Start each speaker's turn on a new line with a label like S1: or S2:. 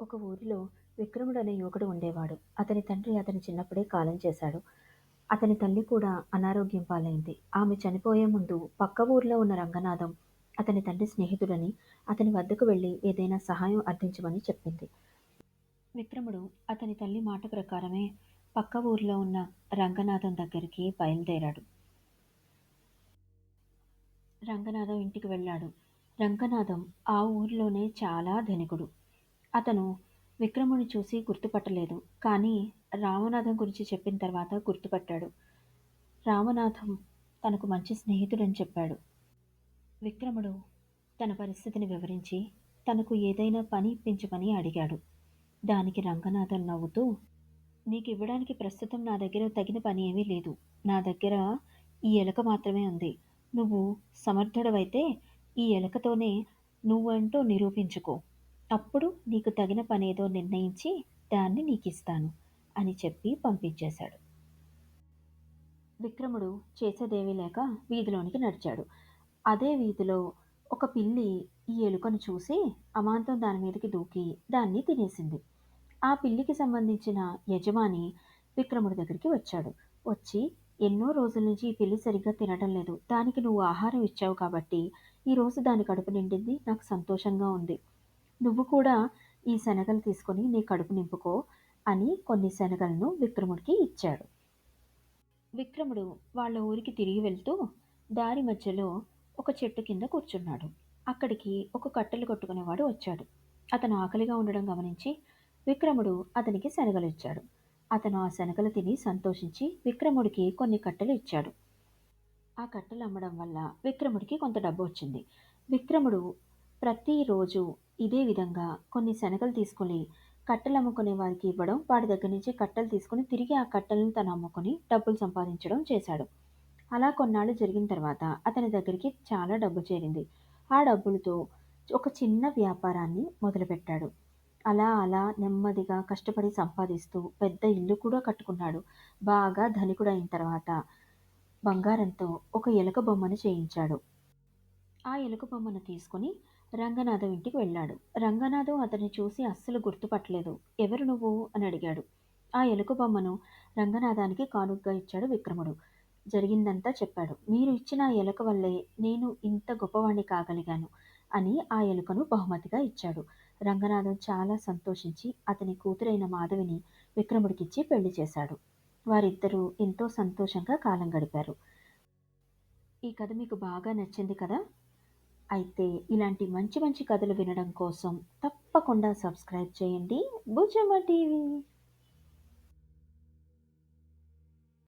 S1: ఒక ఊరిలో విక్రముడు అనే యువకుడు ఉండేవాడు. అతని తండ్రి అతని చిన్నప్పుడే కాలం చేశాడు. అతని తల్లి కూడా అనారోగ్యం పాలైంది. ఆమె చనిపోయే ముందు పక్క ఊరిలో ఉన్న రంగనాథం అతని తండ్రి స్నేహితుడని అతని వద్దకు వెళ్ళి ఏదైనా సహాయం అర్థించమని చెప్పింది. విక్రముడు అతని తల్లి మాట ప్రకారమే పక్క ఊరిలో ఉన్న రంగనాథం దగ్గరికి బయలుదేరాడు. రంగనాథం ఇంటికి వెళ్ళాడు. రంగనాథం ఆ ఊరిలోనే చాలా ధనికుడు. అతను విక్రముని చూసి గుర్తుపట్టలేదు. కానీ రామనాథం గురించి చెప్పిన తర్వాత గుర్తుపట్టాడు. రామనాథం తనకు మంచి స్నేహితుడని చెప్పాడు. విక్రముడు తన పరిస్థితిని వివరించి తనకు ఏదైనా పని ఇప్పించమని అడిగాడు. దానికి రంగనాథం నవ్వుతూ నీకు ఇవ్వడానికి ప్రస్తుతం నా దగ్గర తగిన పని ఏమీ లేదు. నా దగ్గర ఈ ఎలక మాత్రమే ఉంది. నువ్వు సమర్థుడవైతే ఈ ఎలకతోనే నువ్వంటూ నిరూపించుకో. అప్పుడు నీకు తగిన పనేదో నిర్ణయించి దాన్ని నీకిస్తాను అని చెప్పి పంపించేశాడు. విక్రముడు చేసేదేమీ లేక వీధిలోనికి నడిచాడు. అదే వీధిలో ఒక పిల్లి ఈ ఎలుకను చూసి అమాంతం దాని మీదకి దూకి దాన్ని తినేసింది. ఆ పిల్లికి సంబంధించిన యజమాని విక్రముడి దగ్గరికి వచ్చాడు. వచ్చి ఎన్నో రోజుల నుంచి ఈ పిల్లి సరిగ్గా తినడం లేదు. దానికి నువ్వు ఆహారం ఇచ్చావు కాబట్టి ఈరోజు దాని కడుపు నిండింది. నాకు సంతోషంగా ఉంది. నువ్వు కూడా ఈ శనగలు తీసుకొని నీ కడుపు నింపుకో అని కొన్ని శనగలను విక్రముడికి ఇచ్చాడు. విక్రముడు వాళ్ళ ఊరికి తిరిగి వెళ్తూ దారి మధ్యలో ఒక చెట్టు కింద కూర్చున్నాడు. అక్కడికి ఒక కట్టెలు కొట్టుకునేవాడు వచ్చాడు. అతను ఆకలిగా ఉండడం గమనించి విక్రముడు అతనికి శనగలు ఇచ్చాడు. అతను ఆ శనగలు తిని సంతోషించి విక్రముడికి కొన్ని కట్టెలు ఇచ్చాడు. ఆ కట్టెలు అమ్మడం వల్ల విక్రముడికి కొంత డబ్బు వచ్చింది. విక్రముడు ప్రతిరోజు ఇదే విధంగా కొన్ని శనగలు తీసుకొని కట్టెలు అమ్ముకునే వారికి ఇవ్వడం, వాడి దగ్గర నుంచి కట్టెలు తీసుకొని తిరిగి ఆ కట్టెలను తను అమ్ముకొని డబ్బులు సంపాదించడం చేశాడు. అలా కొన్నాళ్ళు జరిగిన తర్వాత అతని దగ్గరికి చాలా డబ్బు చేరింది. ఆ డబ్బులతో ఒక చిన్న వ్యాపారాన్ని మొదలుపెట్టాడు. అలా అలా నెమ్మదిగా కష్టపడి సంపాదిస్తూ పెద్ద ఇల్లు కూడా కట్టుకున్నాడు. బాగా ధనికుడైన తర్వాత బంగారంతో ఒక ఎలుక బొమ్మను చేయించాడు. ఆ ఎలుక బొమ్మను తీసుకొని రంగనాథం ఇంటికి వెళ్ళాడు. రంగనాథం అతన్ని చూసి అస్సలు గుర్తుపట్టలేదు. ఎవరు నువ్వు అని అడిగాడు. ఆ ఎలుక బొమ్మను రంగనాథానికి కానుకగా ఇచ్చాడు విక్రముడు. జరిగిందంతా చెప్పాడు. మీరు ఇచ్చిన ఆ ఎలుక వల్లే నేను ఇంత గొప్పవాణ్ణి కాగలిగాను అని ఆ ఎలుకను బహుమతిగా ఇచ్చాడు. రంగనాథం చాలా సంతోషించి అతని కూతురైన మాధవిని విక్రముడికిచ్చి పెళ్ళి చేశాడు. వారిద్దరూ ఎంతో సంతోషంగా కాలం గడిపారు. ఈ కథ మీకు బాగా నచ్చింది కదా? అయితే ఇలాంటి మంచి మంచి కథలు వినడం కోసం తప్పకుండా సబ్స్క్రైబ్ చేయండి. భుజమ్మ టీవీ